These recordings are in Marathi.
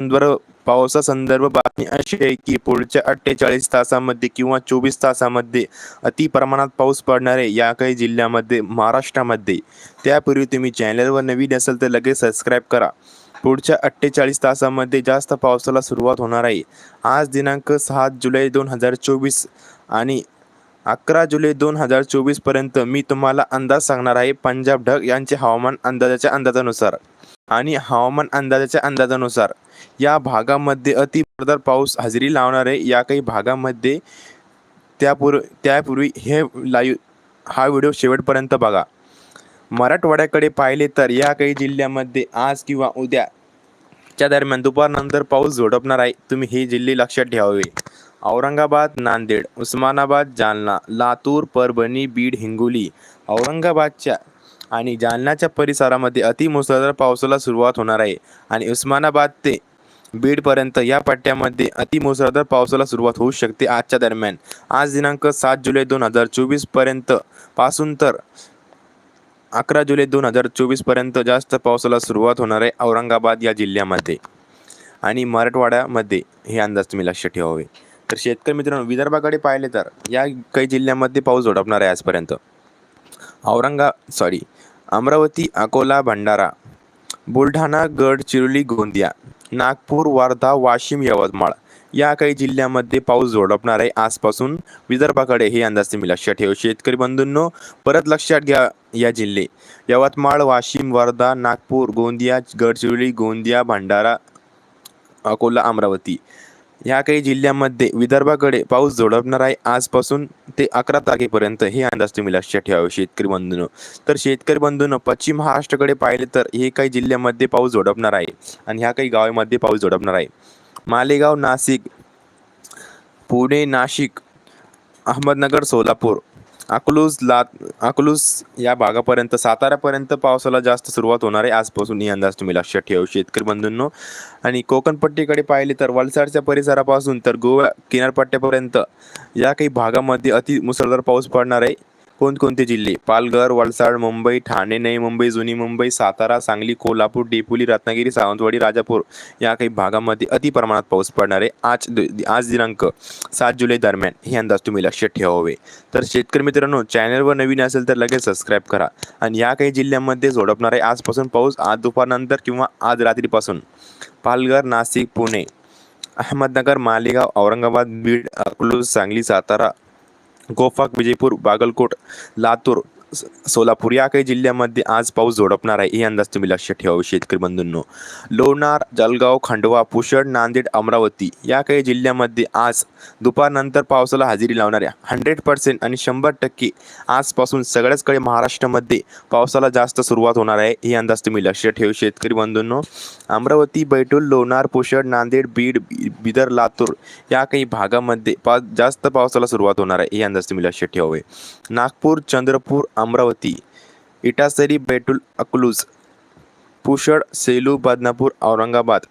संदर्भ पावसा संदर्भ बातमी अशी आहे की पुढच्या अठ्ठेचाळीस तासामध्ये किंवा चोवीस तासामध्ये अति प्रमाणात पाऊस पडणार आहे या काही जिल्ह्यामध्ये महाराष्ट्रामध्ये. त्यापूर्वी तुम्ही चॅनलवर नवीन असेल तर लगेच सबस्क्राईब करा. पुढच्या अठ्ठेचाळीस तासामध्ये जास्त पावसाला सुरुवात होणार आहे. आज दिनांक सात जुलै दोन हजार चोवीस आणि अकरा जुलै दोन हजार चोवीसपर्यंत मी तुम्हाला अंदाज सांगणार आहे पंजाब ढग यांचे हवामान अंदाजाच्या अंदाजानुसार. आणि हवामान अंदाजाच्या अंदाजानुसार या भागामध्ये अति पाऊस हजेरी लावणारे या काही भागामध्ये त्यापूर्वी त्यापूर्वी हे लाईव हा व्हिडिओ शेवटपर्यंत बघा. मराठवाड्याकडे पाहिले तर या काही जिल्ह्यामध्ये आज किंवा उद्याच्या दरम्यान दुपारनंतर पाऊस झोडपणार आहे. तुम्ही हे जिल्हे लक्षात ठेवावे औरंगाबाद नांदेड उस्मानाबाद जालना लातूर परभणी बीड हिंगोली औरंगाबादच्या आणि जालन्याच्या परिसरामध्ये अतिमुसळधार पावसाला सुरुवात होणार आहे. आणि उस्मानाबाद ते बीडपर्यंत या पट्ट्यामध्ये अतिमुसळधार पावसाला सुरुवात होऊ शकते आजच्या दरम्यान. आज दिनांक सात जुलै दोन हजार चोवीसपर्यंत पासून तर अकरा जुलै दोन हजार चोवीसपर्यंत जास्त पावसाला सुरुवात होणार आहे औरंगाबाद या जिल्ह्यामध्ये. आणि मराठवाड्यामध्ये हे अंदाज तुम्ही लक्षात ठेवावे. तर शेतकरी मित्रांनो विदर्भाकडे पाहिले तर या काही जिल्ह्यामध्ये पाऊस झोडपणार आहे आजपर्यंत. औरंगा सॉरी अमरावती अकोला भंडारा बुलढाणा गडचिरोली गोंदिया नागपूर वर्धा वाशिम यवतमाळ या काही जिल्ह्यामध्ये पाऊस झोडपणार आहे. आजपासून विदर्भाकडे हे अंदाज तुम्ही लक्षात ठेव. शेतकरी बंधूंनो परत लक्षात घ्या या जिल्हे. यवतमाळ वाशिम वर्धा नागपूर गोंदिया गडचिरोली गोंदिया भंडारा अकोला अमरावती. ह्या काही जिल्ह्यामध्ये विदर्भाकडे पाऊस झोडपणार आहे. आजपासून ते अकरा तारखेपर्यंत हे अंदाज तुम्ही लक्षात ठेवावे शेतकरी बंधूंनो. तर शेतकरी बंधून पश्चिम महाराष्ट्राकडे पाहिले तर हे काही जिल्ह्यामध्ये पाऊस झोडपणार आहे आणि ह्या काही गावामध्ये पाऊस झोडपणार आहे. मालेगाव नाशिक पुणे नाशिक अहमदनगर सोलापूर अकलूज लात अकलूज या भागापर्यंत साताऱ्यापर्यंत पावसाला जास्त सुरुवात होणार आहे. आजपासून ही अंदाज तुम्ही लक्षात ठेवा. शेतकरी बंधूंनो आणि कोकणपट्टीकडे पाहिले तर वलसाडच्या परिसरापासून तर गोवा किनारपट्ट्यापर्यंत या काही भागामध्ये अति मुसळधार पाऊस पडणार आहे. कोणकोणते जिल्हे? पालघर वलसाड मुंबई ठाणे नवी मुंबई जुनी मुंबई सातारा सांगली कोल्हापूर डेपुली रत्नागिरी सावंतवाडी राजापूर या काही भागामध्ये अति प्रमाणात पाऊस पडणार आहे. आज दि- आज दिनांक सात जुलै दरम्यान हे अंदाज तुम्ही लक्षात ठेवावे. तर शेतकरी मित्रांनो चॅनलवर नवीन असेल तर लगेच सबस्क्राईब करा. आणि या काही जिल्ह्यांमध्ये झोडपणार आहे आजपासून पाऊस आज दुपारनंतर किंवा आज रात्रीपासून. पालघर नाशिक पुणे अहमदनगर मालेगाव औरंगाबाद बीड अकलूज सांगली सातारा गोफाक विजयपूर बागलकोट लातूर सोलापूर या काही जिल्ह्यामध्ये आज पाऊस झोडपणार आहे. हे अंदाज तुम्ही लक्षात ठेवावे हो, शेतकरी बंधूंनो. लोणार जळगाव खंडवा पुषड नांदेड अमरावती या काही जिल्ह्यामध्ये आज दुपारनंतर पावसाला हजेरी लावणाऱ्या हंड्रेड पर्सेंट आणि शंभर टक्के आजपासून सगळ्याचकडे महाराष्ट्रामध्ये पावसाला जास्त सुरुवात होणार आहे. हे अंदाज तुम्ही लक्षात ठेवू हो, शेतकरी बंधूंनो. अमरावती बैठूल लोणार पुषड नांदेड बीड बिदर लातूर या काही भागामध्ये पा जास्त पावसाला सुरुवात होणार आहे. हे अंदाज तुम्ही लक्षात ठेवावे हो. नागपूर चंद्रपूर अमरावती इटासरी बेटुल अकलूज पुषड सेलू बदनापूर औरंगाबाद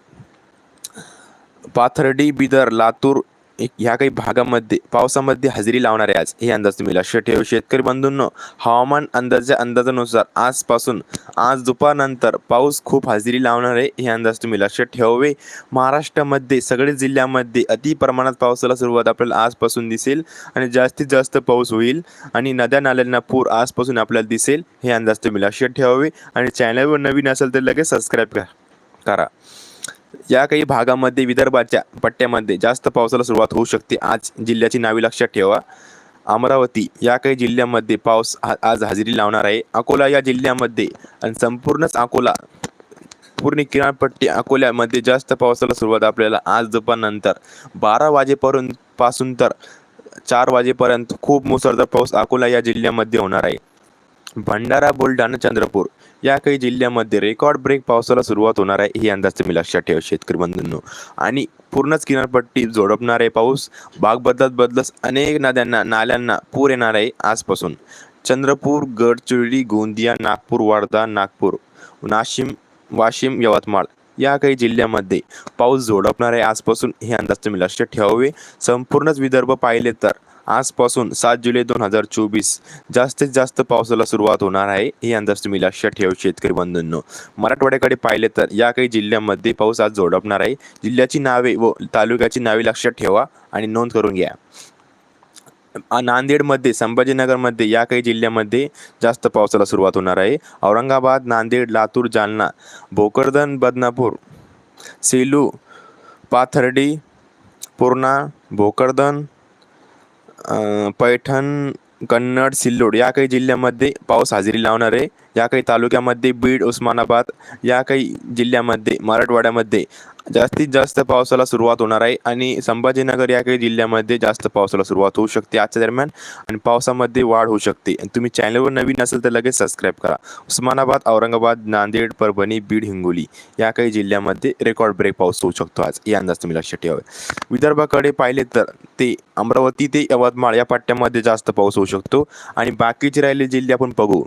पाथर्डी बिदर लातूर ह्या काही भागामध्ये पावसामध्ये हजेरी लावणार आहे आज हे अंदाज तुम्ही लक्षात ठेवू शेतकरी बंधूंनो हवामान अंदाजाच्या अंदाजानुसार आजपासून आज दुपारनंतर पाऊस खूप हजेरी लावणार आहे हे अंदाज तुम्ही लक्षात ठेवावे महाराष्ट्रामध्ये सगळे जिल्ह्यामध्ये अति प्रमाणात पावसाला सुरुवात आपल्याला आजपासून दिसेल आणि जास्तीत जास्त पाऊस होईल आणि नद्या नाल्यांना पूर आजपासून आपल्याला दिसेल हे अंदाज तुम्ही लक्षात ठेवावे आणि चॅनलवर नवीन असेल तर लगेच सबस्क्राईब करा. या काही भागामध्ये विदर्भाच्या पट्ट्यामध्ये जास्त पावसाला सुरुवात होऊ शकते. आज जिल्ह्याची नावे लक्षात ठेवा. अमरावती या काही जिल्ह्यामध्ये पाऊस आज हजेरी लावणार आहे. अकोला या जिल्ह्यामध्ये आणि संपूर्णच अकोला पूर्ण किनारपट्टी अकोल्यामध्ये जास्त पावसाला सुरुवात आपल्याला आज दुपारनंतर बारा वाजेपर्यंत पासून तर चार वाजेपर्यंत खूप मुसळधार पाऊस अकोला या जिल्ह्यामध्ये होणार आहे. भंडारा बुलढाणा चंद्रपूर या काही जिल्ह्यामध्ये रेकॉर्ड ब्रेक पावसाला सुरुवात होणार आहे हे अंदाज तुम्ही लक्षात ठेवा शेतकरी बंधूंनो. आणि पूर्णच किनारपट्टी जोडपणार आहे पाऊस भाग बदलत बदलत अनेक नद्यांना नाल्यांना पूर येणार आहे आजपासून. चंद्रपूर गडचिरोली गोंदिया नागपूर वर्धा नागपूर नाशिम वाशिम यवतमाळ या काही जिल्ह्यामध्ये पाऊस झोडपणार आहे आजपासून हे अंदाज तुम्ही लक्षात ठेवावे. संपूर्णच विदर्भ पाहिले तर आजपासून सात जुलै दोन हजार चोवीस जास्तीत जास्त पावसाला सुरुवात होणार आहे. हे अंदाज तुम्ही लक्षात ठेवा शेतकरी बंधूंनो. मराठवाड्याकडे पाहिले तर या काही जिल्ह्यांमध्ये पाऊस आज झोडपणार आहे. जिल्ह्याची नावे व तालुक्याची नावे लक्षात ठेवा आणि नोंद करून घ्या. नांदेडमध्ये संभाजीनगरमध्ये या काही जिल्ह्यामध्ये जास्त पावसाला सुरुवात होणार आहे. औरंगाबाद नांदेड लातूर जालना भोकरदन बदनापूर सेलू पाथर्डी पूर्णा भोकरदन पैठण कन्नड सिल्लोड या काही जिल्ह्यामध्ये पाऊस हजेरी लावणार आहे. या काही तालुक्यामध्ये बीड उस्मानाबाद या काही जिल्ह्यामध्ये मराठवाड्यामध्ये जास्तीत जास्त पावसाला सुरुवात होणार आहे आणि संभाजीनगर या काही जिल्ह्यामध्ये जास्त पावसाला सुरुवात होऊ शकते आजच्या दरम्यान आणि पावसामध्ये वाढ होऊ शकते. आणि तुम्ही चॅनलवर नवीन असेल तर लगेच सबस्क्राईब करा. उस्मानाबाद औरंगाबाद नांदेड परभणी बीड हिंगोली या काही जिल्ह्यामध्ये रेकॉर्ड ब्रेक पाऊस होऊ शकतो आज. या अंदाज तुम्ही लक्षात ठेवावे. विदर्भाकडे पाहिले तर ते अमरावती ते यवतमाळ या पट्ट्यामध्ये जास्त पाऊस होऊ शकतो. आणि बाकीचे राहिले जिल्हे आपण बघू.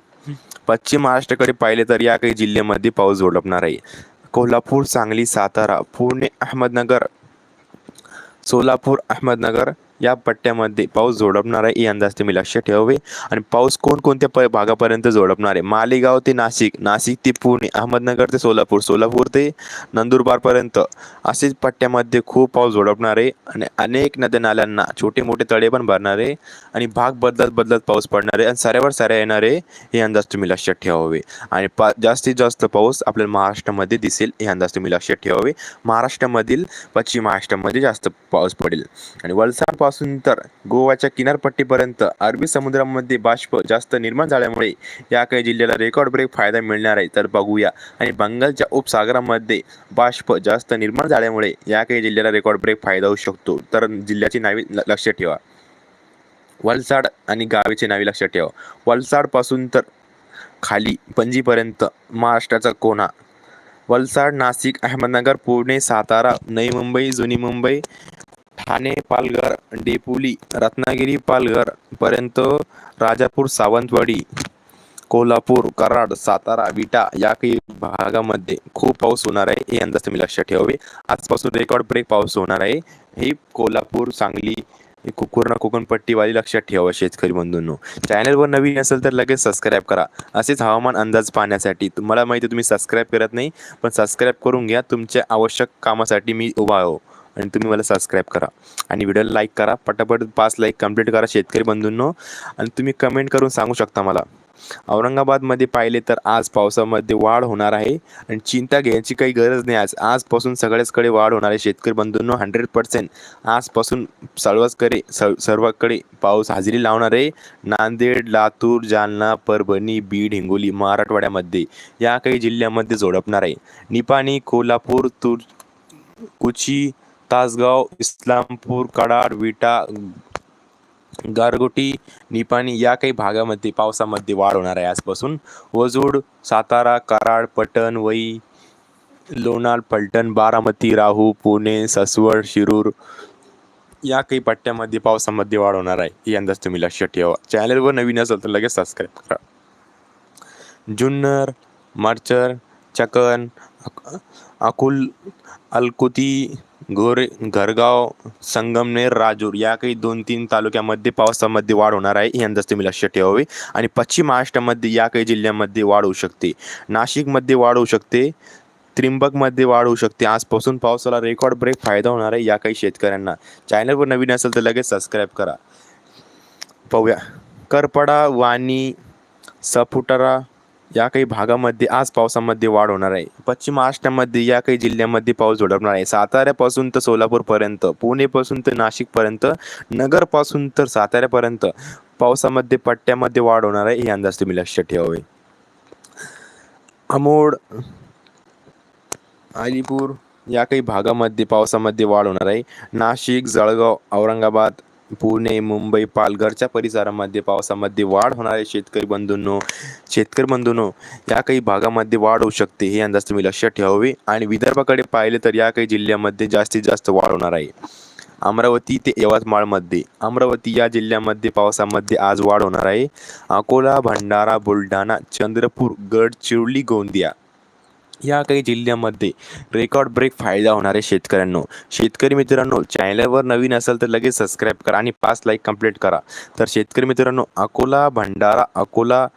पश्चिम महाराष्ट्राकडे पाहिले तर या काही जिल्ह्यामध्ये पाऊस झोडपणार आहे. कोल्हापूर सांगली सातारा पुणे अहमदनगर सोलापूर अहमदनगर या पट्ट्यामध्ये पाऊस झोडपणार आहे हे अंदाज तुम्ही लक्षात ठेवावे. आणि पाऊस कोणकोणत्या प भागापर्यंत झोडपणार आहे? मालेगाव ते नाशिक नाशिक ते पुणे अहमदनगर ते सोलापूर सोलापूर ते नंदुरबारपर्यंत असेच पट्ट्यामध्ये खूप पाऊस झोडपणार आहे आणि अनेक नद्या नाल्यांना छोटे मोठे तळे पण भरणार आहे आणि भाग बदलत बदलत पाऊस पडणार आहे आणि साऱ्यावर साऱ्या येणार आहे हे अंदाज तुम्ही लक्षात ठेवावे. आणि पा जास्तीत जास्त पाऊस आपल्याला महाराष्ट्रामध्ये दिसेल हे अंदाज तुम्ही लक्षात ठेवावे. महाराष्ट्रामधील पश्चिम महाराष्ट्रामध्ये जास्त पाऊस पडेल. आणि वलसाड पाऊस पासून तर गोव्याच्या किनारपट्टीपर्यंत अरबी समुद्रामध्ये बाष्प जास्त निर्माण झाल्यामुळे या काही जिल्ह्याला रेकॉर्ड ब्रेक फायदा मिळणार आहे. तर बघूया. आणि बंगालच्या उपसागरामध्ये बाष्प जास्त निर्माण झाल्यामुळे या काही जिल्ह्याला रेकॉर्ड ब्रेक फायदा होऊ शकतो. तर जिल्ह्याची नावे लक्षात ठेवा. वलसाड आणि गावीचे नावे लक्षात ठेवा. वलसाडपासून तर खाली पणजीपर्यंत महाराष्ट्राचा कोणा वलसाड नाशिक अहमदनगर पुणे सातारा नवी मुंबई जुनी मुंबई ठाणे पालघर डेपोली रत्नागिरी पालघर पर्यंत राजापूर सावंतवाडी कोल्हापूर कराड सातारा विटा या काही भागामध्ये खूप पाऊस होणार आहे हे अंदाज तुम्ही लक्षात ठेवावे. आजपासून रेकॉर्ड ब्रेक पाऊस होणार आहे हे कोल्हापूर सांगली कुकुरना कोकणपट्टीवाली लक्षात ठेवा शेतकरी बंधूंनो. चॅनलवर नवीन असेल तर लगेच सबस्क्राईब करा. असेच हवामान अंदाज पाहण्यासाठी तुम्हाला माहिती आहे तुम्ही सबस्क्राईब करत नाही पण सबस्क्राईब करून घ्या. तुमच्या आवश्यक कामासाठी मी उभा आहो. आणि तुम्ही मला सबस्क्राईब करा. आणि व्हिडिओला लाईक करा. पटापट पाच लाईक कंप्लीट करा शेतकरी बंधूंनो. आणि तुम्ही कमेंट करून सांगू शकता मला. औरंगाबादमध्ये पाहिले तर आज पावसामध्ये वाढ होणार आहे. आणि चिंता घ्यायची काही गरज नाही. आज आजपासून सगळ्याचकडे वाढ होणार आहे शेतकरी बंधूंनो. हंड्रेड पर्सेंट आजपासून सर्वचकडे स सर्वांकडे पाऊस हजेरी लावणार आहे. नांदेड लातूर जालना परभणी बीड हिंगोली मराठवाड्यामध्ये या काही जिल्ह्यामध्ये झोडपणार आहे. निपाणी कोल्हापूर तूर कुची तासगाव इस्लामपूर कडाड विटा गारगोटी निपाणी या काही भागामध्ये पावसामध्ये वाढ होणार आहे. आजपासून वजूड सातारा कराड पटण वई लोणार पलटण बारामती राहू पुणे ससवड शिरूर या काही पट्ट्यामध्ये पावसामध्ये वाढ होणार आहे. ही अंदाज तुम्ही लक्षात ठेवा. चॅनलवर नवीन असेल तर लगेच सबस्क्राईब करा. जुन्नर मार्चर चकन अकुल अलकुती गोरे घरगाव संगमनेर राजूर या काही दोन तीन तालुक्यामध्ये पावसामध्ये वाढ होणार आहे ही अंदाज तुम्ही लक्षात ठेवावे. आणि पश्चिम महाराष्ट्रामध्ये या काही जिल्ह्यामध्ये वाढ होऊ शकते. नाशिकमध्ये वाढ होऊ शकते त्रिंबकमध्ये वाढ होऊ शकते. आजपासून पावसाला रेकॉर्ड ब्रेक फायदा होणार आहे या काही शेतकऱ्यांना चॅनलवर नवीन असेल तर लगेच सबस्क्राईब करा. पाहूया. करपडा वाणी सफुटरा या काही भागामध्ये आज पावसामध्ये वाढ होणार आहे. पश्चिम महाराष्ट्रामध्ये या काही जिल्ह्यामध्ये पाऊस झोडपणार आहे. साताऱ्यापासून तर सोलापूरपर्यंत पुणेपासून तर नाशिकपर्यंत नगरपासून तर साताऱ्यापर्यंत पावसामध्ये पट्ट्यामध्ये वाढ होणार आहे. हे अंदाज तुम्ही लक्षात ठेवावे अमोड अलीपूर या काही भागामध्ये पावसामध्ये वाढ होणार आहे. नाशिक जळगाव औरंगाबाद पुणे मुंबई पालघरच्या परिसरामध्ये पावसामध्ये वाढ होणार आहे शेतकरी बंधूंनो शेतकरी बंधूंनो या काही भागामध्ये वाढ होऊ शकते हे अंदाज तुम्ही लक्षात ठेवावे. आणि विदर्भाकडे पाहिले तर या काही जिल्ह्यामध्ये जास्तीत जास्त वाढ होणार आहे. अमरावती ते यवतमाळमध्ये. अमरावती या जिल्ह्यामध्ये पावसामध्ये आज वाढ होणार आहे. अकोला भंडारा बुलढाणा चंद्रपूर गडचिरोली गोंदिया. या काही जिल्ह्यामध्ये रेकॉर्ड ब्रेक फायदा होणार आहे शेतकऱ्यांनो. शेतकरी मित्रांनो चॅनलवर नवीन असेल तर लगेच सबस्क्राईब करा आणि पाच लाईक कंप्लीट करा. तर शेतकरी मित्रांनो अकोला भंडारा अकोला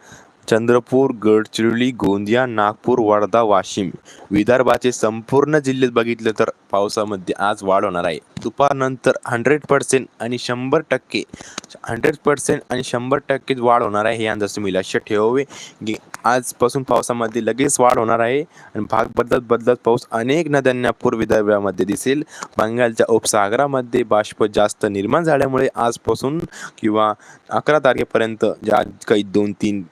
चंद्रपूर गडचिरोली गोंदिया नागपूर वर्धा वाशिम विदर्भाचे संपूर्ण जिल्ह्यात बघितलं तर पावसामध्ये आज वाढ होणार आहे. दुपारनंतर हंड्रेड पर्सेंट आणि शंभर टक्के हंड्रेड पर्सेंट आणि शंभर टक्केच वाढ होणार आहे हे अंदाज तुम्ही लक्षात ठेवावे. की आजपासून पावसामध्ये लगेच वाढ होणार आहे आणि भाग बदलत बदलत पाऊस अनेक नद्यांना पूर्व विदर्भामध्ये दिसेल. बंगालच्या उपसागरामध्ये बाष्प जास्त निर्माण झाल्यामुळे आजपासून किंवा अकरा तारखेपर्यंत ज्या काही दोन तीन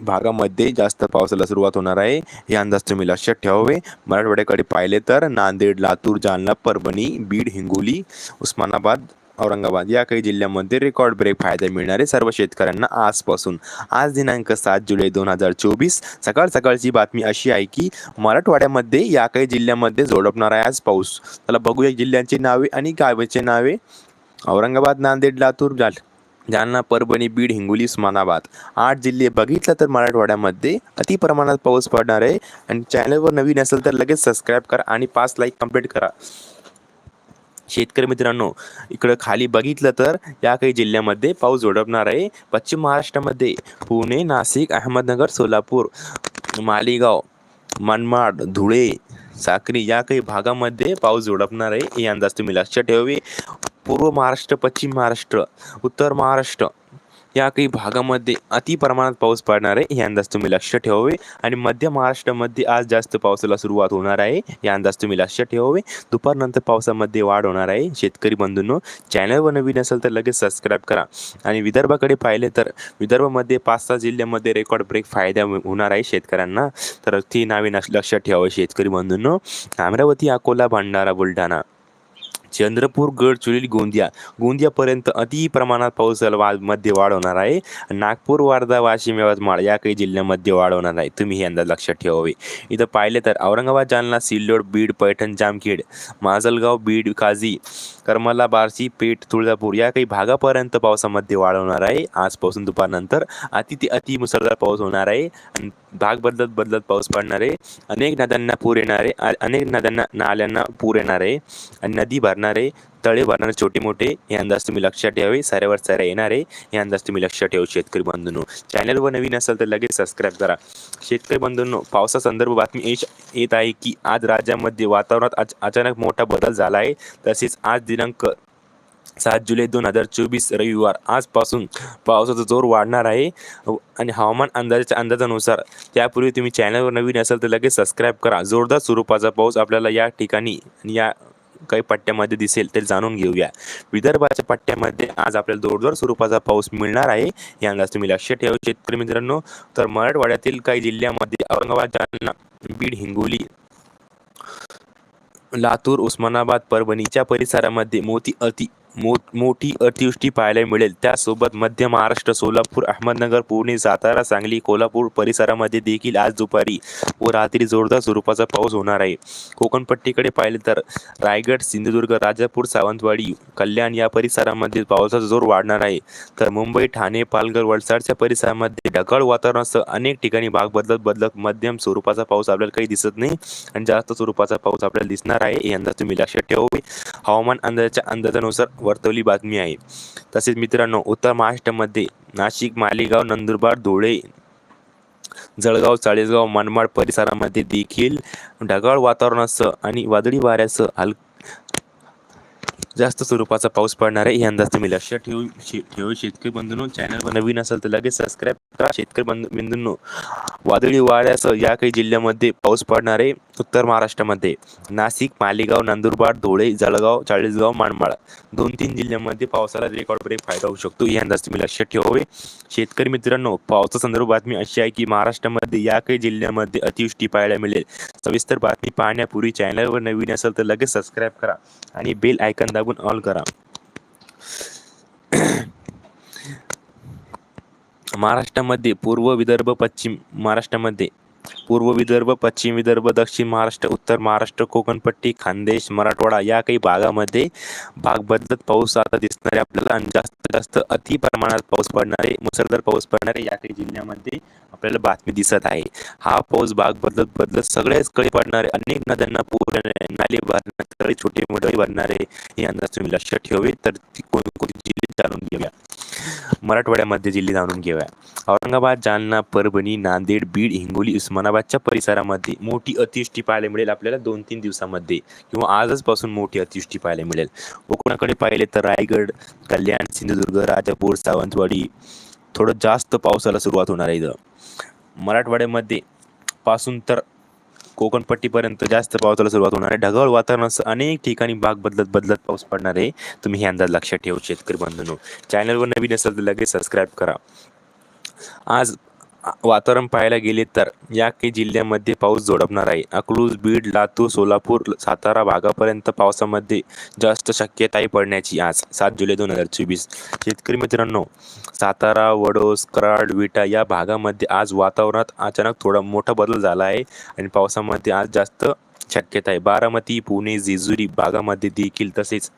भागामध्ये जास्त पावसाला सुरुवात होणार आहे. हे अंदाज तुम्ही लक्षात ठेवावे. मराठवाड्याकडे पाहिले तर नांदेड लातूर जालना परभणी बीड हिंगोली उस्मानाबाद औरंगाबाद या काही जिल्ह्यामध्ये रेकॉर्ड ब्रेक फायदा मिळणारे सर्व शेतकऱ्यांना आजपासून. आज दिनांक सात जुलै दोन हजार चोवीस. सकाळ सकाळची बातमी अशी आहे की मराठवाड्यामध्ये या काही जिल्ह्यामध्ये झोडपणार आहे आज पाऊस. त्याला बघूया जिल्ह्यांची नावे आणि गावाचे नावे. औरंगाबाद नांदेड लातूर जाल जालना परभणी बीड हिंगोली उस्मानाबाद आठ जिल्हे बघितलं तर मराठवाड्यामध्ये अति प्रमाणात पाऊस पडणार आहे. आणि चॅनलवर नवीन असेल तर लगेच सबस्क्राईब करा आणि पाच लाईक कंप्लीट करा. शेतकरी मित्रांनो इकडं खाली बघितलं तर या काही जिल्ह्यामध्ये पाऊस झोडपणार आहे. पश्चिम महाराष्ट्रामध्ये पुणे नाशिक अहमदनगर सोलापूर मालेगाव मनमाड धुळे साक्री या काही भागामध्ये पाऊस झोडपणार आहे. हे अंदाज तुम्ही लक्षात ठेवावे. पूर्व महाराष्ट्र पश्चिम महाराष्ट्र उत्तर महाराष्ट्र या काही भागामध्ये अति प्रमाणात पाऊस पडणार आहे. हे अंदाज तुम्ही लक्षात ठेवावे आणि मध्य महाराष्ट्रामध्ये आज जास्त पावसाला सुरुवात होणार आहे. या अंदाज तुम्ही लक्षात ठेवावे. दुपारनंतर पावसामध्ये वाढ होणार आहे. शेतकरी बंधूंनो चॅनलवर नवीन असेल तर लगेच सबस्क्राईब करा. आणि विदर्भाकडे पाहिले तर विदर्भामध्ये पाच सहा जिल्ह्यामध्ये रेकॉर्ड ब्रेक फायदा होणार आहे शेतकऱ्यांना. तर ती नावे नस- लक्षात ठेवावे शेतकरी बंधूंनो. अमरावती अकोला भंडारा बुलढाणा. चंद्रपूर गडचिरोली गोंदिया. गोंदियापर्यंत अति प्रमाणात पाऊसमध्ये वाढ होणार आहे. नागपूर वर्धा वाशिम यवतमाळ या काही जिल्ह्यामध्ये वाढ होणार आहे. तुम्ही हे अंदाज लक्षात ठेवावे. इथं पाहिले तर औरंगाबाद जालना सिल्लोड बीड पैठण जामखेड माजलगाव बीड काझी करमाला बार्शी पेठ तुळजापूर या काही भागापर्यंत पावसामध्ये वाढवणार आहे. आजपासून दुपारनंतर अति ते अति मुसळधार पाऊस होणार आहे. भाग बदलत बदलत पाऊस पडणार आहे. अनेक नद्यांना पूर येणार आहे. अनेक नद्यांना नाल्यांना पूर येणार आहे. आणि नदी भरणार आहे. तळे वाढणार छोटे मोठे हे अंदाज तुम्ही लक्षात ठेवावे. साऱ्यावर साऱ्या येणार आहे हे अंदाज तुम्ही लक्षात ठेवू शेतकरी बंधूंनो. चॅनलवर नवीन असेल तर लगेच सबस्क्राईब करा. शेतकरी बंधूंनो पावसासंदर्भ बातमी येत आहे की आज राज्यामध्ये वातावरणात अच- अचानक मोठा बदल झाला आहे. तसेच आज दिनांक सात जुलै दोन हजार चोवीस रविवार. आजपासून पावसाचा जोर वाढणार आहे आणि हवामान अंदाजाच्या अंदाजानुसार त्यापूर्वी तुम्ही चॅनलवर नवीन असाल तर लगेच सबस्क्राईब करा. जोरदार स्वरूपाचा पाऊस आपल्याला या ठिकाणी या काही पट्ट्यामध्ये दिसेल ते जाणून घेऊया. विदर्भाच्या पट्ट्यामध्ये आज आपल्याला जोरदार स्वरूपाचा पाऊस मिळणार आहे. या अंदाज तुम्ही लक्ष ठेवा. शेतकरी मित्रांनो तर मराठवाड्यातील काही जिल्ह्यामध्ये औरंगाबाद जालना बीड हिंगोली लातूर उस्मानाबाद परभणीच्या परिसरामध्ये मोती अति मो मोठी अतिवृष्टी पाहायला मिळेल. त्यासोबत मध्य महाराष्ट्र सोलापूर अहमदनगर पुणे सातारा सांगली कोल्हापूर परिसरामध्ये देखील आज दुपारी व रात्री जोरदार स्वरूपाचा पाऊस होणार आहे. कोकणपट्टीकडे पाहिले तर रायगड सिंधुदुर्ग राजापूर सावंतवाडी कल्याण या परिसरामध्ये पावसाचा जोर वाढणार आहे. तर मुंबई ठाणे पालघर वलसाडच्या परिसरामध्ये ढगाळ वातावरणासह अनेक ठिकाणी भाग बदलत बदलत मध्यम स्वरूपाचा पाऊस आपल्याला काही दिसत नाही आणि जास्त स्वरूपाचा पाऊस आपल्याला दिसणार आहे. हे अंदाज तुम्ही लक्षात ठेवावे हवामान अंदाजाच्या अंदाजानुसार वर्तवली बातमी आहे. तसेच मित्रांनो उत्तर महाराष्ट्रामध्ये नाशिक मालेगाव नंदुरबार धुळे जळगाव चाळीसगाव मनमाड परिसरामध्ये देखील ढगाळ वातावरणासह आणि वादळी वाऱ्यासह हल जास्त स्वरूपाचा पाऊस पडणार आहे हे अंदाज तुम्ही लक्षात ठेवू ठेवू शेतकरी बंधूंनो. चॅनलवर नवीन असेल तर लगेच सबस्क्राईब करा शेतकरी बंधू बिंदूंनो वादळी वाऱ्यासह या काही जिल्ह्यामध्ये पाऊस पडणार आहे उत्तर महाराष्ट्रामध्ये. नाशिक मालेगाव नंदुरबार धुळे जळगाव चाळीसगाव मानमाळ दोन तीन जिल्ह्यामध्ये पावसाला रेकॉर्ड ब्रेक फायदा होऊ शकतो हे अंदाज तुम्ही लक्षात ठेवावे. शेतकरी मित्रांनो पावसा संदर्भ बातमी अशी आहे की महाराष्ट्रामध्ये या काही जिल्ह्यामध्ये अतिवृष्टी पाहायला मिळेल. सविस्तर बातमी पाहण्यापूर्वी चॅनलवर नवीन असेल तर लगेच सबस्क्राईब करा आणि बेल आयकन दाबून ऑल करा. महाराष्ट्रामध्ये पूर्व विदर्भ पश्चिम महाराष्ट्रामध्ये पूर्व विदर्भ पश्चिम विदर्भ दक्षिण महाराष्ट्र उत्तर महाराष्ट्र कोकणपट्टी खानदेश मराठवाडा या काही भागामध्ये भाग बदलत पाऊस आता दिसणार आपल्याला आणि जास्त जास्त अति प्रमाणात पाऊस पडणारे मुसळधार पाऊस पडणारे या काही जिल्ह्यामध्ये आपल्याला बातमी दिसत आहे. हा पाऊस भाग बदलत बदलत सगळ्याच कडे पडणारे अनेक नद्यांना पूर नाले भरणारे छोटे मोठे भरणारे हे अंदाज तुम्ही लक्षात ठेवावे. तर ती कोणकोणती जिल्हे जाणून घेऊया. मराठवाड्यामध्ये जिल्हे जाणून घेऊया. औरंगाबाद जालना परभणी नांदेड बीड हिंगोली उस्मानाबादच्या परिसरामध्ये मोठी अतिवृष्टी पाहायला मिळेल आपल्याला दोन तीन दिवसामध्ये किंवा आजच पासून मोठी अतिवृष्टी पाहायला मिळेल. कोकणाकडे पाहिले तर रायगड कल्याण सिंधुदुर्ग राजापूर सावंतवाडी थोडं जास्त पावसाला सुरुवात होणार आहे इथं. मराठवाड्यामध्ये पासून तर कोकणपट्टीपर्यंत जास्त पावसाला सुरुवात होणार आहे. ढगाळ वातावरणासह अनेक ठिकाणी भाग बदलत बदलत पाऊस पडणार आहे. तुम्ही हे अंदाज लक्षात ठेवू शेतकरी बंधूंनो. चॅनलवर नवीन असेल तर लगेच सबस्क्राईब करा. आज वातावरण पाहायला गेले तर या काही जिल्ह्यामध्ये पाऊस झोडपणार आहे. अकलूज बीड लातूर सोलापूर सातारा भागापर्यंत पावसामध्ये जास्त शक्यता आहे पडण्याची आज सात जुलै दोन हजार चोवीस. शेतकरी मित्रांनो सातारा वडोस कराड विटा या भागामध्ये आज वातावरणात अचानक थोडा मोठा बदल झाला आहे आणि पावसामध्ये आज जास्त शक्यता आहे. बारामती पुणे जेजुरी भागामध्ये देखील तसेच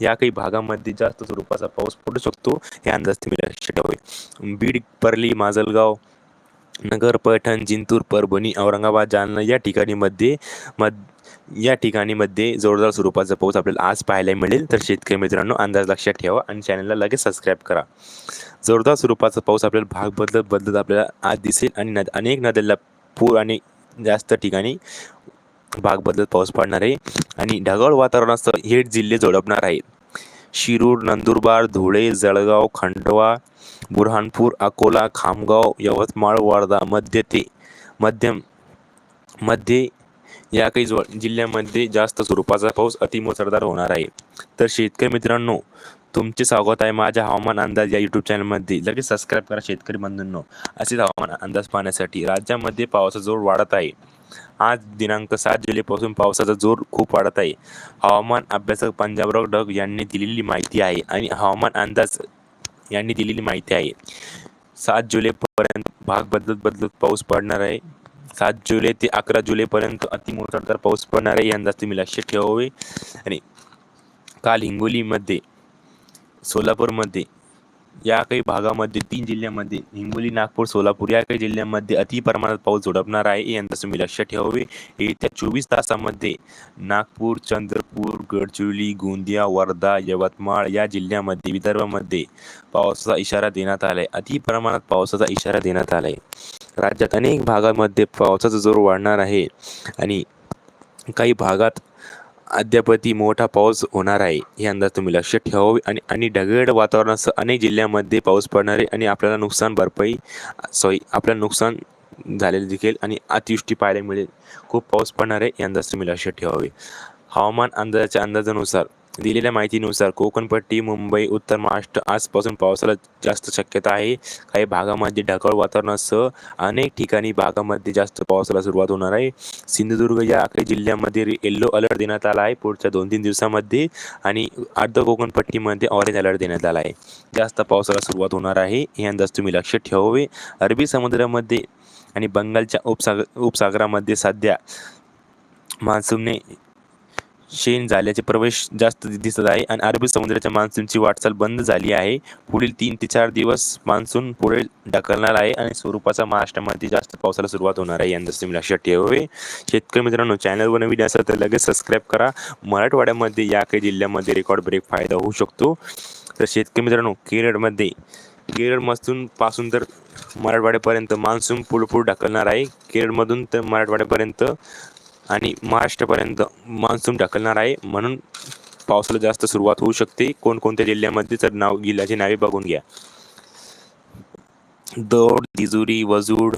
या काही भागामध्ये जास्त स्वरूपाचा पाऊस पडू शकतो. हे अंदाज तुम्ही लक्षात ठेवावे बीड परली माजलगाव नगर पैठण जिंतूर परभणी औरंगाबाद जालना या ठिकाणी मध्ये मध या ठिकाणी मध्ये जोरदार स्वरूपाचा पाऊस आपल्याला आज पाहायला मिळेल. तर शेतकरी मित्रांनो अंदाज लक्षात ठेवा आणि चॅनलला लगेच सबस्क्राईब करा. जोरदार स्वरूपाचा पाऊस आपल्याला भाग बदलत बदलत आपल्याला आज दिसेल आणि नद अनेक नद्यांना पूर आणि जास्त ठिकाणी भाग बदलत पाऊस पडणार आहे आणि ढगाळ वातावरणासह हे जिल्हे जोडपणार आहेत. शिरूर नंदुरबार धुळे जळगाव खंडवा बुरहानपूर अकोला खामगाव यवतमाळ वर्धा मध्य ते मध्यममध्ये या काही जिल्ह्यामध्ये जास्त स्वरूपाचा पाऊस अतिमुसळधार होणार आहे. तर शेतकरी मित्रांनो तुमचे स्वागत आहे माझ्या हवामान अंदाज या यूट्यूब चॅनलमध्ये लगेच सबस्क्राईब करा शेतकरी बंधूंनो. असेच हवामान अंदाज पाहण्यासाठी राज्यामध्ये पावसाचा जोर वाढत आहे. आज दिनांक सात जुलैपासून पावसाचा जोर खूप वाढत आहे. हवामान अभ्यासक पंजाबराव ढग यांनी दिलेली माहिती आहे आणि हवामान अंदाज यांनी दिलेली माहिती आहे. सात जुलैपर्यंत भाग बदलत बदलत पाऊस पडणार आहे. सात जुलै ते अकरा जुलैपर्यंत अतिमुसळधार पाऊस पडणार आहे यांचा तुम्ही लक्ष ठेवावे. आणि काल हिंगोलीमध्ये सोलापूरमध्ये या काही भागामध्ये तीन जिल्ह्यामध्ये हिंगोली नागपूर सोलापूर या काही जिल्ह्यांमध्ये अति प्रमाणात पाऊस झोडपणार आहे यांचा तुम्ही लक्षात ठेवावे. येत्या चोवीस तासामध्ये नागपूर चंद्रपूर गडचिरोली गोंदिया वर्धा यवतमाळ या जिल्ह्यामध्ये विदर्भामध्ये पावसाचा इशारा देण्यात आलाय. अति प्रमाणात पावसाचा इशारा देण्यात आलाय. राज्यात अनेक भागामध्ये पावसाचा जोर वाढणार आहे आणि काही भागात अद्यापती मोठा पाऊस होणार आहे. हे अंदाज तुम्ही लक्षात ठेवावे आणि आणि ढगड वातावरणासह अनेक जिल्ह्यामध्ये पाऊस पडणार आहे आणि आपल्याला नुकसान भरपाई सॉरी आपल्याला नुकसान झालेलं देखील आणि अतिवृष्टी पाहायला मिळेल. खूप पाऊस पडणार आहे हे अंदाज तुम्ही लक्षात ठेवावे. हवामान अंदाजाच्या अंदाजानुसार दिलेल्या माहितीनुसार कोकणपट्टी मुंबई उत्तर महाराष्ट्र आजपासून पावसाला जास्त शक्यता आहे. काही भागामध्ये ढगाळ वातावरणासह अनेक ठिकाणी भागामध्ये जास्त पावसाला सुरुवात होणार आहे. सिंधुदुर्ग या अकरा जिल्ह्यामध्ये येल्लो अलर्ट देण्यात आला आहे. पुढच्या दोन तीन दिवसामध्ये आणि अर्ध कोकणपट्टीमध्ये ऑरेंज अलर्ट देण्यात आला आहे. जास्त पावसाला सुरुवात होणार आहे. हे अंदाज तुम्ही लक्षात ठेवावे. अरबी समुद्रामध्ये आणि बंगालच्या उपसागर उपसागरामध्ये सध्या मान्सूनने शेण झाल्याचे प्रवेश जास्त दिसत आहे आणि अरबी समुद्राच्या मान्सूनची वाटचाल बंद झाली आहे. पुढील तीन ते चार दिवस मान्सून पुढे ढकलणार आहे आणि स्वरूपाचा महाराष्ट्रामध्ये जास्त पावसाला सुरुवात होणार आहे. यंदा तुम्ही लक्षात ठेवावे. शेतकरी मित्रांनो चॅनलवर नवीन असेल तर लगेच सबस्क्राईब करा. मराठवाड्यामध्ये या काही जिल्ह्यामध्ये रेकॉर्ड ब्रेक फायदा होऊ शकतो. तर शेतकरी मित्रांनो केरळमध्ये केरळमधून पासून तर मराठवाड्यापर्यंत मान्सून पुढे ढकलणार आहे. केरळमधून तर मराठवाड्यापर्यंत आणि महाराष्ट्रापर्यंत मान्सून ढकलणार आहे. म्हणून पावसाला जास्त सुरुवात होऊ शकते. कोणकोणत्या जिल्ह्यामध्ये तर नाव जिल्ह्याची नावे बघून घ्या. दौड दिजुरी वजूड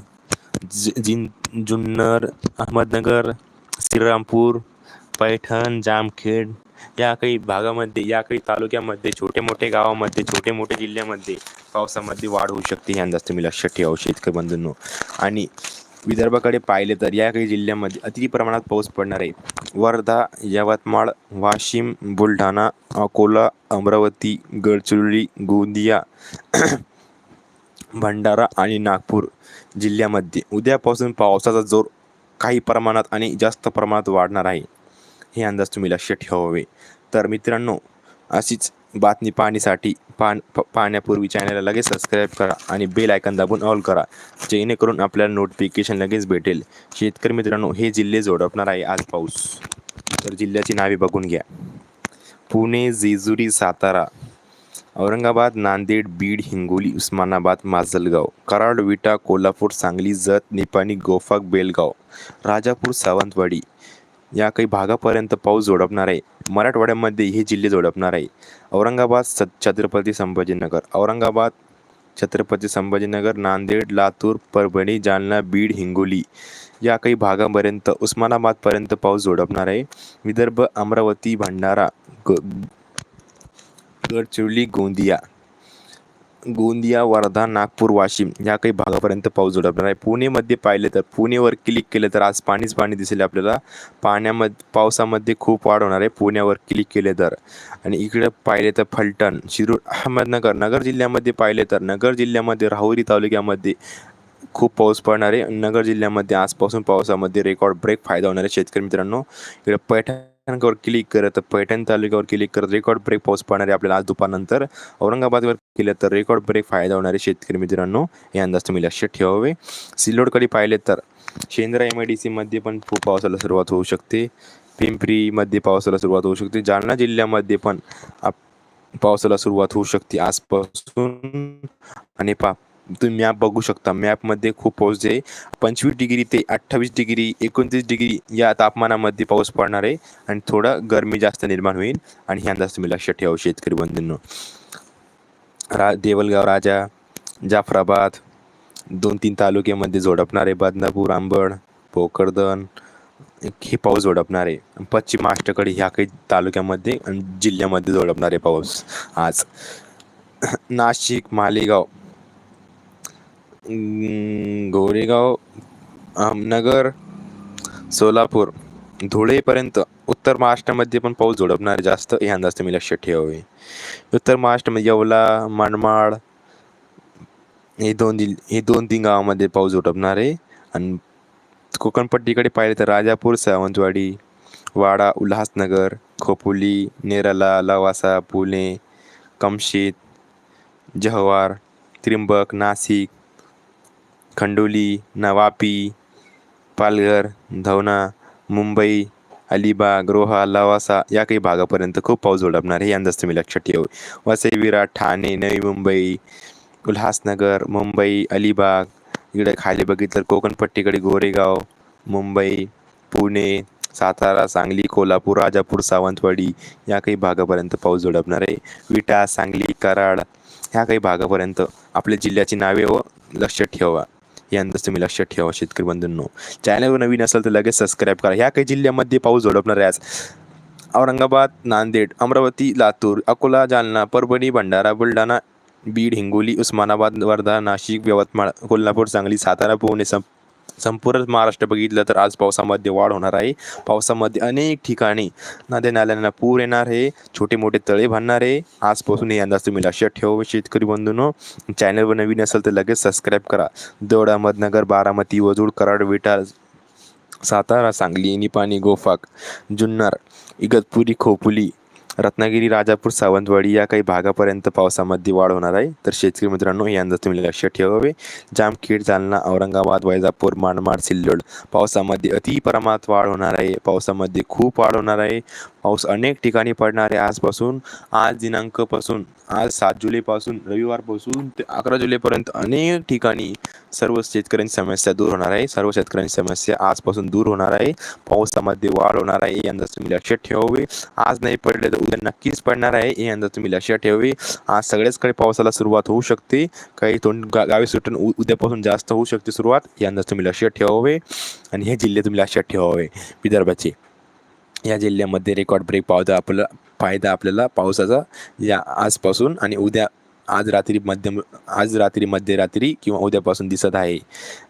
जिन जुन्नर अहमदनगर श्रीरामपूर पैठण जामखेड या काही भागामध्ये या काही तालुक्यामध्ये छोटे मोठे गावामध्ये छोटे मोठे जिल्ह्यामध्ये पावसामध्ये वाढ होऊ शकते. हे अंदाज तुम्ही लक्षात ठेवा हो, शेतकरी बंधूंनो. आणि विदर्भाकडे पाहिले तर या काही जिल्ह्यामध्ये अति प्रमाणात पाऊस पडणार आहे. वर्धा यवतमाळ वाशिम बुलढाणा अकोला अमरावती गडचिरोली गोंदिया भंडारा आणि नागपूर जिल्ह्यामध्ये उद्यापासून पावसाचा जोर काही प्रमाणात आणि जास्त प्रमाणात वाढणार आहे. हे अंदाज तुम्ही लक्षात ठेवावे. तर मित्रांनो अशीच बातमी पाहण्यासाठी पान प- पाहण्यापूर्वी चॅनलला लगेच सबस्क्राईब करा आणि बेल आयकन दाबून ऑल करा जेणेकरून आपल्याला नोटिफिकेशन लगेच भेटेल. शेतकरी मित्रांनो हे जिल्हे जोडपणार आहे आज पाऊस. तर जिल्ह्याची नावे बघून घ्या. पुणे जेजुरी सातारा औरंगाबाद नांदेड बीड हिंगोली उस्मानाबाद माजलगाव कराड विटा कोल्हापूर सांगली जत निपाणी गोफाक बेलगाव राजापूर सावंतवाडी या काही भागापर्यंत पाऊस जोडपणार आहे. मराठवाड्यामध्ये हे जिल्हे जोडपणार आहे. औरंगाबाद स छत्रपती संभाजीनगर. औरंगाबाद छत्रपती संभाजीनगर नांदेड लातूर परभणी जालना बीड हिंगोली या काही भागापर्यंत उस्मानाबादपर्यंत पाऊस जोडपणार आहे. विदर्भ अमरावती भंडारा ग गडचिरोली गोंदिया गोंदिया वर्धा नागपूर वाशिम या काही भागापर्यंत पाऊस जोडपणार आहे पुणेमध्ये पाहिले तर पुणेवर क्लिक केलं तर आज पाणीच पाणी दिसेल आपल्याला. पाण्यामध्ये पावसामध्ये खूप वाढ होणार आहे पुण्यावर क्लिक केले तर. आणि इकडे पाहिले तर फलटण शिरूर अहमदनगर नगर जिल्ह्यामध्ये पाहिले तर नगर जिल्ह्यामध्ये राहुरी तालुक्यामध्ये खूप पाऊस पडणार आहे. नगर जिल्ह्यामध्ये आजपासून पावसामध्ये रेकॉर्ड ब्रेक फायदा होणार आहे. शेतकरी मित्रांनो इकडे पैठणवर क्लिक करत तर पैठण तालुक्यावर क्लिक करत रेकॉर्ड ब्रेक पाऊस पडणार आपल्याला आज दुपारनंतर औरंगाबादवर केलं तर रेकॉर्ड ब्रेक फायदा होणारे शेतकरी मित्रांनो हे अंदाज तुम्ही लक्षात ठेवावे. सिल्लोडकडे पाहिले तर शेंद्रा एम आय डी सीमध्ये पण खूप पावसाला सुरुवात होऊ शकते. पिंपरीमध्ये पावसाला सुरुवात होऊ शकते. जालना जिल्ह्यामध्ये पण आप पावसाला सुरुवात होऊ शकते आजपासून. आणि पा तुम्ही मॅप बघू शकता. मॅपमध्ये खूप पाऊस आहे. पंचवीस डिग्री ते अठ्ठावीस डिग्री एकोणतीस डिग्री या तापमानामध्ये पाऊस पडणार आहे आणि थोडं गरमी जास्त निर्माण होईल आणि हे अंदाज तुम्ही लक्षात ठेवा शेतकरी बंधूंनो. रा देवलगाव राजा जाफराबाद दोन तीन तालुक्यामध्ये जोडपणारे बदनापूर आंबड भोकरदन हे पाऊस झोडपणार. आहे पश्चिम महाराष्ट्राकडे ह्या काही तालुक्यामध्ये आणि जिल्ह्यामध्ये जोडपणार आहे पाऊस आज. नाशिक मालेगाव गोरेगाव अहमदनगर सोलापूर धुळेपर्यंत उत्तर महाराष्ट्रामध्ये पण पाऊस झोडपणार आहे जास्त हे अंदाज तुम्ही लक्षात ठेवावे उत्तर महाराष्ट्रामध्ये येवला मनमाड हे दोन जिल हे दोन तीन गावामध्ये पाऊस झोडपणार. आहे आणि कोकणपट्टीकडे पाहिले तर राजापूर सावंतवाडी वाडा उल्हासनगर खोपोली नेराला लवासा पुणे कमशेत जव्हार त्रिंबक नाशिक खंडोली नवापी पालघर धवना मुंबई अलिबाग रोहा लवासा या काही भागापर्यंत खूप पाऊस झोडपणार आहे. हे अंदाज तुम्ही लक्षात ठेवा. वसई विराट ठाणे नवी मुंबई उल्हासनगर मुंबई अलिबाग इकडे खाली बघितलं कोकणपट्टीकडे गोरेगाव मुंबई पुणे सातारा सांगली कोल्हापूर राजापूर सावंतवाडी या काही भागापर्यंत पाऊस झोडपणार आहे. विटा सांगली कराड ह्या काही भागापर्यंत आपल्या जिल्ह्याची नावे व लक्षात ठेवा. हे अंदाज तुम्ही लक्षात ठेवा शेतकरी बंधूंनो. चॅनलवर नवीन असेल तर लगेच सबस्क्राईब करा. ह्या काही जिल्ह्यामध्ये पाऊस झोडपणार आहे आज. औरंगाबाद नांदेड अमरावती लातूर अकोला जालना परभणी भंडारा बुलढाणा बीड हिंगोली उस्मानाबाद वर्धा नाशिक यवतमाळ कोल्हापूर सांगली सातारा पुणे सं संपूर्ण महाराष्ट्र बघितलं तर आज पावसामध्ये वाढ होणार आहे. पावसामध्ये अनेक ठिकाणी नद्या नाल्यांना पूर येणार आहे. छोटे मोठे तळे भरणार आहे. आजपासून हे अंदाज तुम्ही लक्षात ठेवा हो शेतकरी बंधूंनो. चॅनलवर नवीन असेल तर लगेच सबस्क्राईब करा. दौड अहमदनगर बारामती वजूड कराड विटा सातारा सांगली निपाणी गोफाक जुन्नर इगतपुरी खोपुली रत्नागिरी राजापूर सावंतवाडी या काही भागापर्यंत पावसामध्ये वाढ होणार आहे. तर शेतकरी मित्रांनो यांचा तुम्ही लक्षात ठेवावे. जामखेड जालना औरंगाबाद वैजापूर मानमाड सिल्लोड पावसामध्ये अति प्रमाणात वाढ होणार आहे. पावसामध्ये खूप वाढ होणार आहे. पाऊस अनेक ठिकाणी पडणार आहे. आजपासून आज दिनांकपासून आज सात जुलैपासून रविवारपासून ते अकरा जुलैपर्यंत अनेक ठिकाणी सर्व शेतकऱ्यांची समस्या दूर होणार आहे. सर्व शेतकऱ्यांची समस्या आजपासून दूर होणार आहे. पावसामध्ये वाढ होणार आहे. यांचा तुम्ही लक्षात ठेवावे. आज नाही पडले तर उद्या नक्कीच पडणार आहे. हे अंदाज तुम्ही लक्षात ठेवावे. आज सगळ्याचकडे पावसाला सुरुवात होऊ शकते. काही तोंड गा गावी सुटून उ- उद्यापासून जास्त होऊ शकते सुरुवात. हे अंदाज तुम्ही लक्षात ठेवावे. आणि हे जिल्हे तुम्ही लक्षात ठेवावे. विदर्भाचे. या जिल्ह्यामध्ये रेकॉर्ड ब्रेक पावता आपला फायदा आपल्याला पावसाचा या आजपासून आणि उद्या आज रात्री मध्यम आज रात्री मध्यरात्री किंवा उद्यापासून दिसत आहे.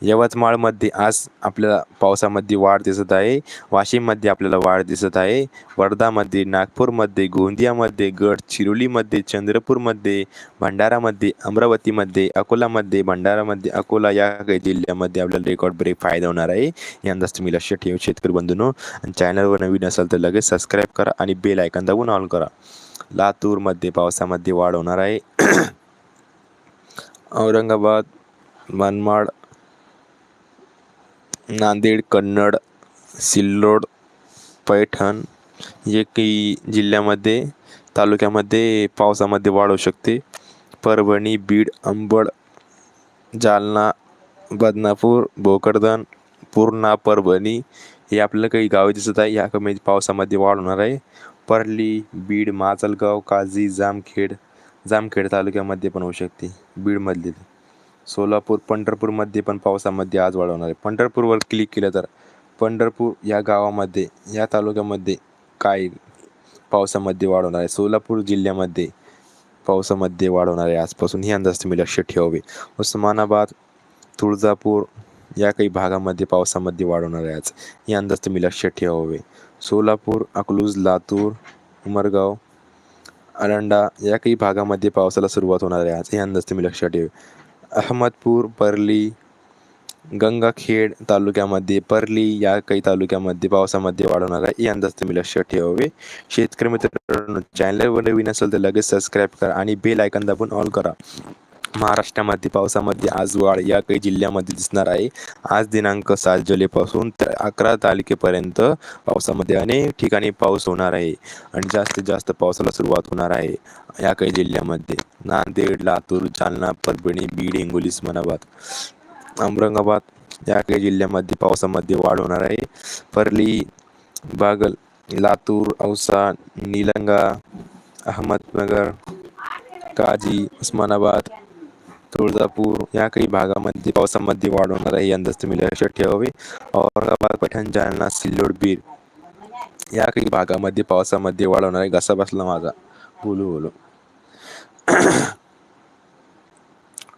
यवतमाळमध्ये आज आपल्याला पावसामध्ये वाढ दिसत आहे. वाशिममध्ये आपल्याला वाढ दिसत आहे. वर्धामध्ये नागपूरमध्ये गोंदियामध्ये गडचिरोलीमध्ये चंद्रपूरमध्ये भंडारामध्ये अमरावतीमध्ये अकोलामध्ये भंडारामध्ये अकोला या काही जिल्ह्यामध्ये आपल्याला रेकॉर्ड ब्रेक फायदा होणार आहे. यांदाच तुम्ही लक्ष ठेवून शेतकरी बंधूनो. आणि चॅनलवर नवीन असाल तर लगेच सबस्क्राईब करा आणि बेल आयकॉन दाबून ऑन करा. लातूरमध्ये पावसामध्ये वाढ होणार आहे. औरंगाबाद, मनमाड, नांदेड, कन्नड, सिल्लोड, पैठण हे काही जिल्ह्यामध्ये, तालुक्यामध्ये पावसामध्ये वाढ होऊ शकते. परभणी, बीड, अंबड, जालना, बदनापूर, भोकरदन, पूर्णा, परभणी, हे आपल्याला काही गावे दिसत आहे. या कमी पावसामध्ये वाढ होणार आहे. परली बीड माजलगाव काझी जामखेड जामखेड तालुक्यामध्ये पण होऊ शकते. बीडमधली. सोलापूर पंढरपूरमध्ये पण पावसामध्ये आज वाढवणार आहे. पंढरपूरवर क्लिक केलं तर पंढरपूर या गावामध्ये या तालुक्यामध्ये काय पावसामध्ये वाढवणार आहे? सोलापूर जिल्ह्यामध्ये पावसामध्ये वाढवणार आहे आजपासून. ही अंदाज तुम्ही लक्ष ठेवावे. उस्मानाबाद तुळजापूर या काही भागामध्ये पावसामध्ये वाढवणार आहे आज. ही अंदाज तुम्ही लक्षात ठेवावे. सोलापूर अकलूज लातूर उमरगाव अरंडा या काही भागामध्ये पावसाला सुरुवात होणार आहे. आज हे अंदाज तुम्ही लक्षात ठेवा अहमदपूर परली गंगाखेड तालुक्यामध्ये पर्ली या काही तालुक्यामध्ये पावसामध्ये वाढवणार आहे. हे अंदाज तुम्ही लक्षात ठेवावे. शेतकरी मित्रांनो चॅनलवर नवीन असेल तर लगेच सबस्क्राईब करा आणि बेल आयकन दाबून ऑल करा. महाराष्ट्रामध्ये पावसामध्ये आज वाढ या काही जिल्ह्यामध्ये दिसणार आहे. आज दिनांक सात जुलैपासून तर अकरा तारखेपर्यंत पावसामध्ये अनेक ठिकाणी पाऊस होणार आहे आणि जास्तीत जास्त पावसाला सुरुवात होणार आहे या काही जिल्ह्यामध्ये. नांदेड लातूर जालना परभणी बीड हिंगोली उस्मानाबाद औरंगाबाद या काही जिल्ह्यामध्ये पावसामध्ये वाढ होणार आहे. परली बागल लातूर औसा निलंगा अहमदनगर काजी उस्मानाबाद तुळजापूर या काही भागामध्ये पावसामध्ये वाढ होणार आहे अंदाज तुम्ही लक्षात ठेवावे. औरंगाबाद पैठण जालना सिल्लोड बीड या काही भागामध्ये पावसामध्ये वाढ होणार आहे. घसा बसला माझा. बोलू बोलू.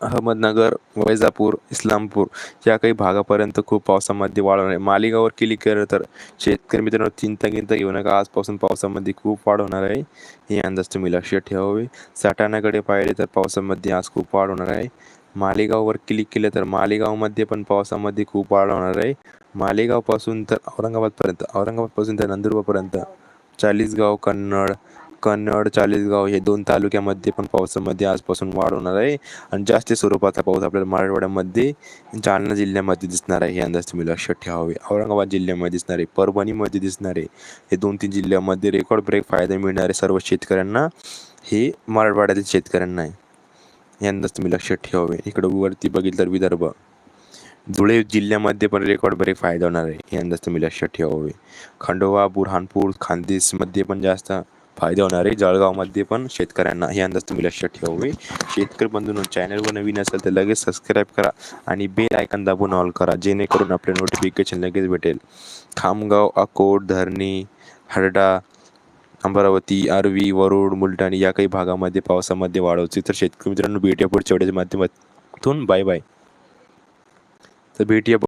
अहमदनगर वैजापूर इस्लामपूर या काही भागापर्यंत खूप पावसामध्ये वाढ होणार आहे. मालेगाववर क्लिक केलं तर. शेतकरी मित्रांनो चिंता गिंता घेऊ नका. आजपासून पावसामध्ये खूप वाढ होणार आहे. हे अंदाज तुम्ही लक्षात ठेवावे. साठाण्याकडे पाहिले तर पावसामध्ये आज खूप वाढ होणार आहे. मालेगाववर क्लिक केलं तर मालेगावमध्ये पण पावसामध्ये खूप वाढ होणार आहे. मालेगावपासून तर औरंगाबादपर्यंत औरंगाबादपासून तर नंदुरबारपर्यंत. चाळीसगाव कन्नड कन्नड चाळीसगाव हे दोन तालुक्यामध्ये पण पावसामध्ये आजपासून वाढ होणार आहे. आणि जास्त स्वरूपाचा पाऊस आपल्याला मराठवाड्यामध्ये जालना जिल्ह्यामध्ये दिसणार आहे. हे अंदाज तुम्ही लक्षात ठेवावे. औरंगाबाद जिल्ह्यामध्ये दिसणार आहे. परभणीमध्ये दिसणार आहे. हे दोन तीन जिल्ह्यामध्ये रेकॉर्ड ब्रेक फायदा मिळणार आहे सर्व शेतकऱ्यांना हे मराठवाड्यातील शेतकऱ्यांना आहे. हे अंदाज तुम्ही लक्षात ठेवावे. इकडं वरती बघितलं तर विदर्भ. धुळे जिल्ह्यामध्ये पण रेकॉर्ड ब्रेक फायदा होणार आहे. हे अंदाज तुम्ही लक्षात ठेवावे. खंडोबा बुरहानपूर खानदेशमध्ये पण जास्त फायदे होणार. आहे जळगावमध्ये पण शेतकऱ्यांना हे अंदाज तुम्ही लक्षात ठेवावे शेतकरी बंधूंनो चॅनलवर नवीन असेल तर लगेच सबस्क्राईब करा आणि बेल आयकॉन दाबून ऑल करा जेणेकरून आपले नोटिफिकेशन लगेच भेटेल. खामगाव अकोट धरणी हरडा अमरावती आरवी वरुड मुलटाणी या काही भागामध्ये पावसामध्ये वाढवते तर शेतकरी मित्रांनो भेटूया पुढच्या वेळेच्या माध्यमातून. बाय बाय तर भेटूया.